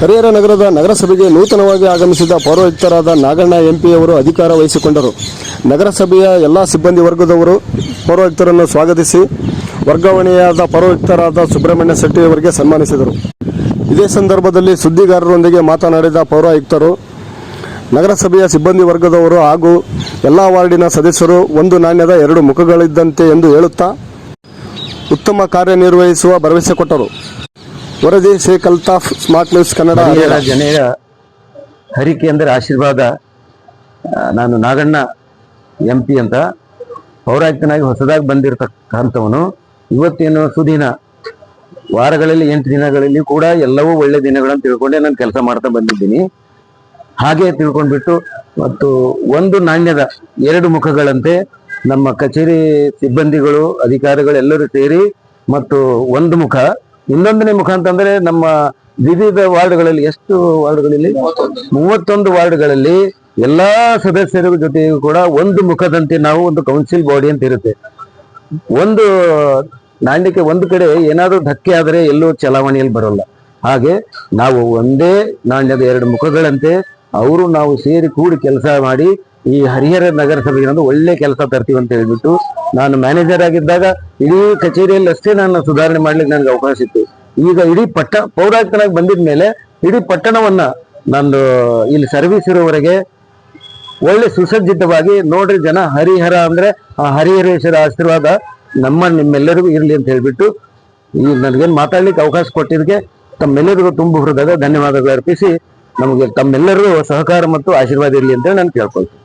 ಹರಿಹರ ನಗರದ ನಗರಸಭೆಗೆ ನೂತನವಾಗಿ ಆಗಮಿಸಿದ ಪೌರಾಯುಕ್ತರಾದ ನಾಗಣ್ಣ ಎಂಪಿಯವರು ಅಧಿಕಾರ ವಹಿಸಿಕೊಂಡರು. ನಗರಸಭೆಯ ಎಲ್ಲ ಸಿಬ್ಬಂದಿ ವರ್ಗದವರು ಪೌರಾಯುಕ್ತರನ್ನು ಸ್ವಾಗತಿಸಿ ವರ್ಗಾವಣೆಯಾದ ಪೌರಾಯುಕ್ತರಾದ ಸುಬ್ರಹ್ಮಣ್ಯ ಶೆಟ್ಟಿ ಅವರಿಗೆ ಸನ್ಮಾನಿಸಿದರು. ಇದೇ ಸಂದರ್ಭದಲ್ಲಿ ಸುದ್ದಿಗಾರರೊಂದಿಗೆ ಮಾತನಾಡಿದ ಪೌರಾಯುಕ್ತರು, ನಗರಸಭೆಯ ಸಿಬ್ಬಂದಿ ವರ್ಗದವರು ಹಾಗೂ ಎಲ್ಲ ವಾರ್ಡಿನ ಸದಸ್ಯರು ಒಂದು ನಾಣ್ಯದ ಎರಡು ಮುಖಗಳಿದ್ದಂತೆ ಎಂದು ಹೇಳುತ್ತಾ ಉತ್ತಮ ಕಾರ್ಯನಿರ್ವಹಿಸುವ ಭರವಸೆ ಕೊಟ್ಟರು. ವರದಿ ಶೇಖ್ ಅಲ್ತಾಫ್ ಸ್ಮಾರ್ಟ್ ನ್ಯೂಸ್ ಕನ್ನಡ ಹರಿಹರ ಜನರ ಹರಿಕೆ ಅಂದರೆ ಆಶೀರ್ವಾದ ನಾನು ನಾಗಣ್ಣ ಎಂ ಪಿ ಅಂತ. ಪೌರಾಯುಕ್ತನಾಗಿ ಹೊಸದಾಗಿ ಬಂದಿರತಕ್ಕಂಥವನು. ಇವತ್ತೇನು ಸುದಿನ ವಾರಗಳಲ್ಲಿ ಎಂಟು ದಿನಗಳಲ್ಲಿ ಕೂಡ ಎಲ್ಲವೂ ಒಳ್ಳೆ ದಿನಗಳನ್ನು ತಿಳ್ಕೊಂಡೆ ನಾನು ಕೆಲಸ ಮಾಡ್ತಾ ಬಂದಿದ್ದೀನಿ. ಹಾಗೆ ತಿಳ್ಕೊಂಡ್ಬಿಟ್ಟು ಮತ್ತು ಒಂದು ನಾಣ್ಯದ ಎರಡು ಮುಖಗಳಂತೆ ನಮ್ಮ ಕಚೇರಿ ಸಿಬ್ಬಂದಿಗಳು ಅಧಿಕಾರಿಗಳು ಎಲ್ಲರೂ ಸೇರಿ ಮತ್ತು ಒಂದು ಮುಖ ಇನ್ನೊಂದನೇ ಮುಖ ಅಂತಂದ್ರೆ ನಮ್ಮ ವಿವಿಧ ವಾರ್ಡ್ಗಳಲ್ಲಿ ಎಷ್ಟು ವಾರ್ಡ್ಗಳಲ್ಲಿ? ಮೂವತ್ತೊಂದು ವಾರ್ಡ್ಗಳಲ್ಲಿ ಎಲ್ಲಾ ಸದಸ್ಯರ ಜೊತೆಗೂ ಕೂಡ ಒಂದು ಮುಖದಂತೆ ನಾವು ಒಂದು ಕೌನ್ಸಿಲ್ ಬಾಡಿ ಅಂತ ಇರುತ್ತೆ. ಒಂದು ನಾಣ್ಯಕ್ಕೆ ಒಂದು ಕಡೆ ಏನಾದರೂ ಧಕ್ಕೆ ಆದರೆ ಎಲ್ಲೂ ಚಲಾವಣೆಯಲ್ಲಿ ಬರೋಲ್ಲ. ಹಾಗೆ ನಾವು ಒಂದೇ ನಾಣ್ಯದ ಎರಡು ಮುಖಗಳಂತೆ ಅವರು ನಾವು ಸೇರಿ ಕೂಡಿ ಕೆಲಸ ಮಾಡಿ ಈ ಹರಿಹರ ನಗರಸಭೆಗೆ ಒಂದು ಒಳ್ಳೆ ಕೆಲಸ ತರ್ತೀವಿ ಅಂತ ಹೇಳ್ಬಿಟ್ಟು ನಾನು ಮ್ಯಾನೇಜರ್ ಆಗಿದ್ದಾಗ ಇಡೀ ಕಚೇರಿಯಲ್ಲಿ ಅಷ್ಟೇ ನಾನು ಸುಧಾರಣೆ ಮಾಡ್ಲಿಕ್ಕೆ ನನಗೆ ಅವಕಾಶ ಇತ್ತು. ಈಗ ಇಡೀ ಪಟ್ಟ, ಪೌರಾಯುಕ್ತನಾಗಿ ಬಂದಿದ ಮೇಲೆ ಇಡೀ ಪಟ್ಟಣವನ್ನ ನಂದು ಇಲ್ಲಿ ಸರ್ವಿಸ್ ಇರೋವರೆಗೆ ಒಳ್ಳೆ ಸುಸಜ್ಜಿತವಾಗಿ ನೋಡ್ರಿ ಜನ ಹರಿಹರ ಅಂದ್ರೆ ಆ ಹರಿಹರೇಶ್ವರ ಆಶೀರ್ವಾದ ನಮ್ಮ ನಿಮ್ಮೆಲ್ಲರಿಗೂ ಇರಲಿ ಅಂತ ಹೇಳ್ಬಿಟ್ಟು ಈ ನನಗೇನು ಮಾತಾಡ್ಲಿಕ್ಕೆ ಅವಕಾಶ ಕೊಟ್ಟಿದ್ದಕ್ಕೆ ತಮ್ಮೆಲ್ಲರಿಗೂ ತುಂಬ ಹೃದಯದ ಧನ್ಯವಾದಗಳು ಅರ್ಪಿಸಿ ನಮಗೆ ತಮ್ಮೆಲ್ಲರಿಗೂ ಸಹಕಾರ ಮತ್ತು ಆಶೀರ್ವಾದ ಇರಲಿ ಅಂತ ನಾನು ಕೇಳ್ಕೊಳ್ತೀನಿ.